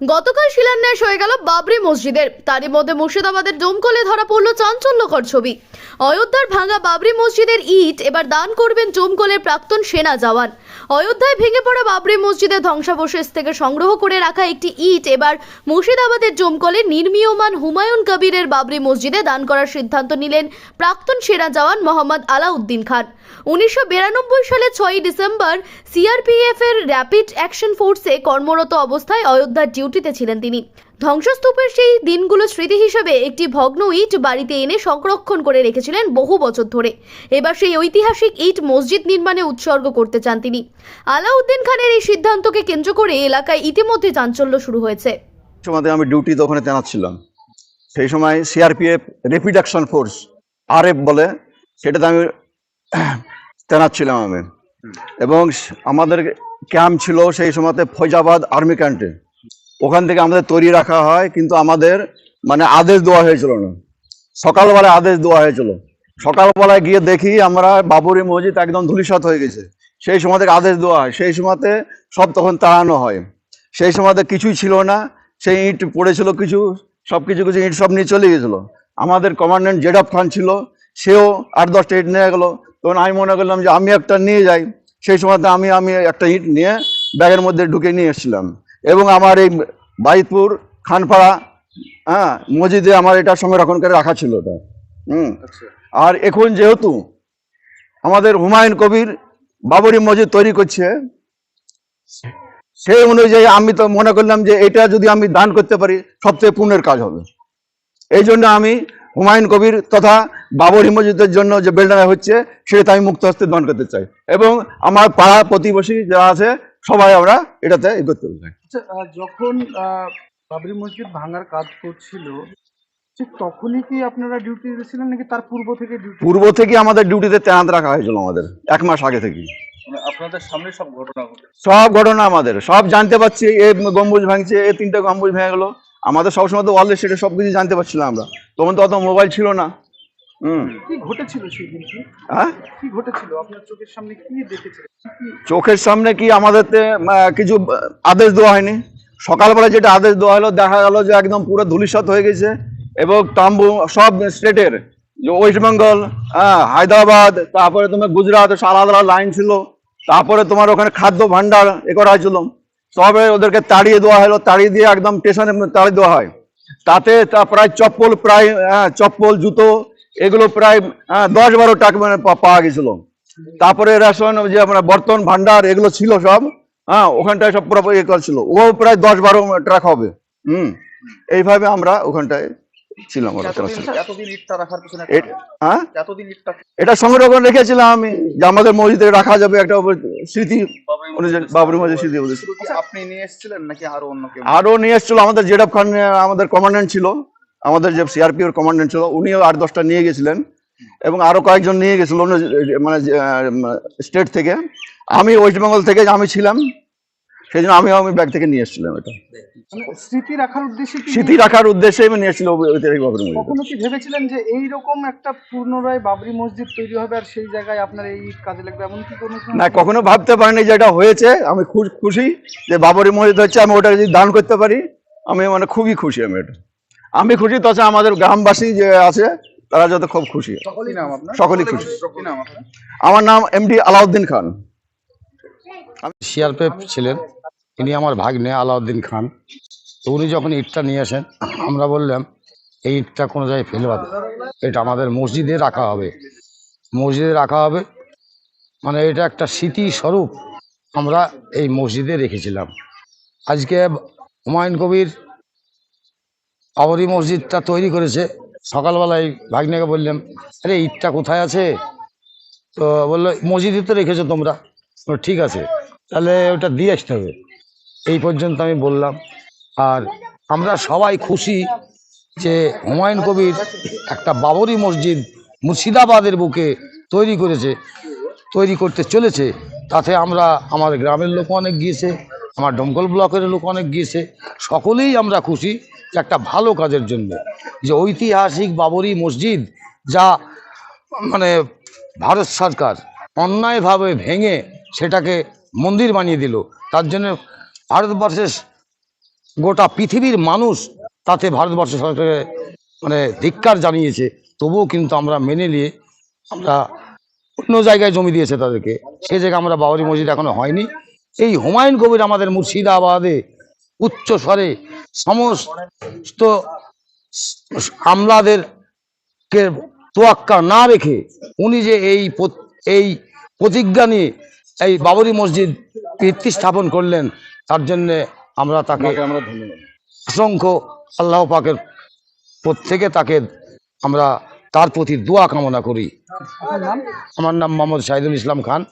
গতকাল শিলান্যাস হয়ে গেল বাবরি মসজিদের। তারই মধ্যে মুর্শিদাবাদের ডোমকলে ধরা পড়ল চাঞ্চল্যকর ছবি। অযোধ্যার ভাঙা বাবরি মসজিদের ইট এবার দান করবেন ডোমকলের প্রাক্তন সেনা জওয়ান। অযোধ্যায় ভেঙে পড়া বাবরি মসজিদের ধ্বংসাবশেষ থেকে সংগ্রহ করে রাখা একটি ইট এবার মুর্শিদাবাদের জমকলে নির্মীয়মান হুমায়ুন কবিরের বাবরি মসজিদে দান করার সিদ্ধান্ত নিলেন প্রাক্তন সেনা জওয়ান মোহাম্মদ আলাউদ্দিন খান। উনিশশো বিরানব্বই সালে ছয়ই ডিসেম্বর সিআরপিএফ এর র্যাপিড অ্যাকশন ফোর্সে কর্মরত অবস্থায় অযোধ্যার ডিউটিতে ছিলেন তিনি। ধ্বংসস্তূপের সেই দিনগুলো স্মৃতি হিসেবে একটি ভগ্ন ইট বাড়িতে এনে সংরক্ষণ করে রেখেছিলেন বহু বছর ধরে। এবার সেই ঐতিহাসিক ইট মসজিদ নির্মাণে উৎসর্গ করতে চান তিনি। আলাউদ্দিন খানের এই সিদ্ধান্তকে কেন্দ্র করে এলাকায় ইতিমধ্যে চাঞ্চল্য শুরু হয়েছে। সময় আমি ডিউটিতে ওখানে তেনাত ছিলাম সেই সময় CRPF rapid action force RF বলে সেটাতে আমি তেনাত ছিলাম আমি এবং আমাদের ক্যাম্প ছিল সেই সময়তে ফৈজাবাদ আর্মি ক্যাম্পে ওখান থেকে আমাদের তৈরি রাখা হয়, কিন্তু আমাদের মানে আদেশ দেওয়া হয়েছিল না। সকালবেলায় আদেশ দেওয়া হয়েছিল। সকালবেলায় গিয়ে দেখি আমরা বাবরি মসজিদ একদম ধূলিসাৎ হয়ে গেছে। সেই সময় থেকে আদেশ দেওয়া হয়। সেই সময়তে সব তখন তাড়ানো হয়। সেই সময়তে কিছুই ছিল না। সেই ইট পড়েছিল কিছু, সব কিছু কিছু ইট সব নিয়ে চলে গেছিল। আমাদের কমান্ডেন্ট জেডাব খান ছিল, সেও আট, দশটা ইট নিয়ে গেলো। তখন আমি মনে করলাম যে আমি একটা নিয়ে যাই। সেই সময়তে আমি আমি একটা ইট নিয়ে ব্যাগের মধ্যে ঢুকে নিয়ে এসেছিলাম। এবং আমার এই বাইতপুর খানপাড়া হ্যাঁ মসজিদে আমার এটা সংরক্ষণ করে রাখা ছিল ওটা। হুম। আর এখন যেহেতু আমাদের হুমায়ুন কবির বাবরি মসজিদ তৈরি করছে সেই অনুযায়ী আমি তো মনে করলাম যে এটা যদি আমি দান করতে পারি সবচেয়ে পুণ্যের কাজ হবে। এই জন্য আমি হুমায়ুন কবির তথা বাবরি মসজিদের জন্য যে বেলডাঙ্গা হচ্ছে সেটাতে আমি মুক্ত হস্তে দান করতে চাই। এবং আমার পাড়া প্রতিবেশী যারা আছে সবাই আমরা এটাতে ই করতে চাই আচ্ছা যখন বাবরি মসজিদ ভাঙার কাজ করছিল ঠিক তখনই কি আপনারা ডিউটি ছিলেন নাকি তার পূর্ব থেকে ডিউটি পূর্ব থেকে আমাদের ডিউটিতে তেনাত রাখা হয়েছিল আমাদের এক মাস আগে থেকে মানে আপনাদের সামনে সব ঘটনা সব ঘটনা আমাদের সব জানতে পারছি এ গম্বুজ ভাঙছে এ তিনটা গম্বুজ ভেঙে গেলো। আমাদের সবসময় তো ওয়ার্ল্ড সেটা সব কিছু জানতে পারছিলাম আমরা। তখন তো অত মোবাইল ছিল না। কি ঘটেছিল সেই দিন কি? হ্যাঁ? ঘটেছিল? আপনার চোখের সামনে কি দেখেছিলেন কি কি চোখের সামনে কি আমাদের কিছু আদেশ দেওয়া হয়নি? সকালবেলা যেটা আদেশ দেওয়া হলো দেখা গেল যে একদম পুরো ধূলিসাৎ হয়ে গেছে এবং তাম্বু সব স্টেটের যে ওয়েস্ট বেঙ্গল হ্যাঁ হায়দ্রাবাদ তারপরে তোমার গুজরাট আলাদা আলাদা লাইন ছিল। তারপরে তোমার ওখানে খাদ্য ভান্ডার এ করা হয়েছিল। তবে ওদেরকে তাড়িয়ে দেওয়া হলো তাড়িয়ে দিয়ে একদম স্টেশনে তাড়িয়ে দেওয়া হয়। তাতে প্রায় চপ্পল প্রায় হ্যাঁ, চপ্পল জুতো এগুলো প্রায় হ্যাঁ, দশ বারো টাকা মানে পাওয়া গেছিল। তারপরে রেশন যে আমরা বর্তন ভান্ডার এগুলো ছিল সব হ্যাঁ ওখানটায় সব পুরো ইয়ে করছিল ও প্রায় দশ বারো ট্রাক হবে হুম। এইভাবে আমরা ওখানটায় ছিলাম ওরা এতদিন ছিল। এতদিন ইটটা রাখার পিছনে এ- হ্যাঁ? এটা সংরক্ষণ রেখেছিলাম আমি যে আমাদের মসজিদে রাখা যাবে একটা স্মৃতি বাবরি মসজিদ আপনি নিয়ে এসেছিলেন নাকি আরও অন্য আরও নিয়ে এসেছিল আমাদের জেডাব খান আমাদের কমান্ড্যান্ট ছিল। আমাদের যে সিআরপি এর কমান্ড্যান্ট ছিল উনিও আট দশটা নিয়ে গেছিলেন এবং আরও কয়েকজন নিয়ে গেছিল অন্য মানে স্টেট থেকে। আমি ওয়েস্ট বেঙ্গল থেকে আমি ছিলাম সেই জন্য আমি আমি ব্যাগ থেকে নিয়ে এসেছিলাম এটা। মানে স্মৃতি রাখার উদ্দেশ্যে স্মৃতি রাখার উদ্দেশ্যে আমি নিয়ে এসেছিল ঐতিহাসিক বাবরি মসজিদ। কখনো কি ভেবেছিলেন যে এই রকম একটা পুনরায় বাবরি মসজিদ তৈরি হবে আর সেই জায়গায় আপনার এই কাজে লাগবে এমন কি কোনো না কখনো ভাবতে পারিনি যে এটা হয়েছে। আমি খুব খুশি যে বাবরি মসজিদ হচ্ছে আমি ওটা যদি দান করতে পারি আমি মানে খুবই খুশি আমি এটা। আমি খুশি তাছাড়া আমাদের গ্রামবাসী যে আছে তারা যাতে খুব খুশি। সকলেই খুশি। কি নাম আপনার? আমার নাম এমডি আলাউদ্দিন খান। সিআরপিএফ ছিলেন তিনি আমার ভাগ্নে আলাউদ্দিন খান। তো উনি যখন ইটটা নিয়ে আসেন আমরা বললাম এই ইটটা কোনো জায়গায় ফেলবা এটা আমাদের মসজিদে রাখা হবে। মসজিদে রাখা হবে মানে এটা একটা স্মৃতি স্বরূপ আমরা এই মসজিদে রেখেছিলাম। আজকে হুমায়ুন কবির বাবরি মসজিদটা তৈরি করেছে। সকালবেলায় ভাগ্নেকে বললাম, আরে, ইটটা কোথায় আছে? তো বলল, মসজিদে তো রেখেছো তোমরা। ঠিক আছে, তাহলে ওটা দিয়ে আসতে হবে। এই পর্যন্ত আমি বললাম। আর আমরা সবাই খুশি যে হুমায়ুন কবির একটা বাবরি মসজিদ মুর্শিদাবাদের বুকে তৈরি করেছে, তৈরি করতে চলেছে। তাতে আমরা, আমার গ্রামের লোক অনেক গিয়েছে। আমার ডমকল ব্লকের লোক অনেক গিয়েছে, সকলেই আমরা খুশি যে একটা ভালো কাজের জন্য। যে ঐতিহাসিক বাবরি মসজিদ যা মানে ভারত সরকার অন্যায়ভাবে ভেঙে সেটাকে মন্দির বানিয়ে দিল, তার জন্য ভারতবর্ষের গোটা পৃথিবীর মানুষ তাতে ভারতবর্ষ সরকারের মানে ধিক্কার জানিয়েছে। তবুও কিন্তু আমরা মেনে নিয়ে আমরা অন্য জায়গায় জমি দিয়েছে তাদেরকে। সে জায়গায় আমরা বাবরি মসজিদ এখনও হয়নি। এই হুমায়ুন কবির আমাদের মুর্শিদাবাদে উচ্চ স্বরে সমস্ত আমলাদেরকে তোয়াক্কা না রেখে উনি যে এই এই প্রতিজ্ঞা নিয়ে এই বাবরি মসজিদ ভিত্তি স্থাপন করলেন তার জন্যে আমরা তাকে তাকে আমরা ধন্যবাদ। অসংখ্য আল্লাহ পাকের প্রত্যেকে তাকে আমরা তার প্রতি দোয়া কামনা করি। আমার নাম মোহাম্মদ শাহিদুল ইসলাম খান।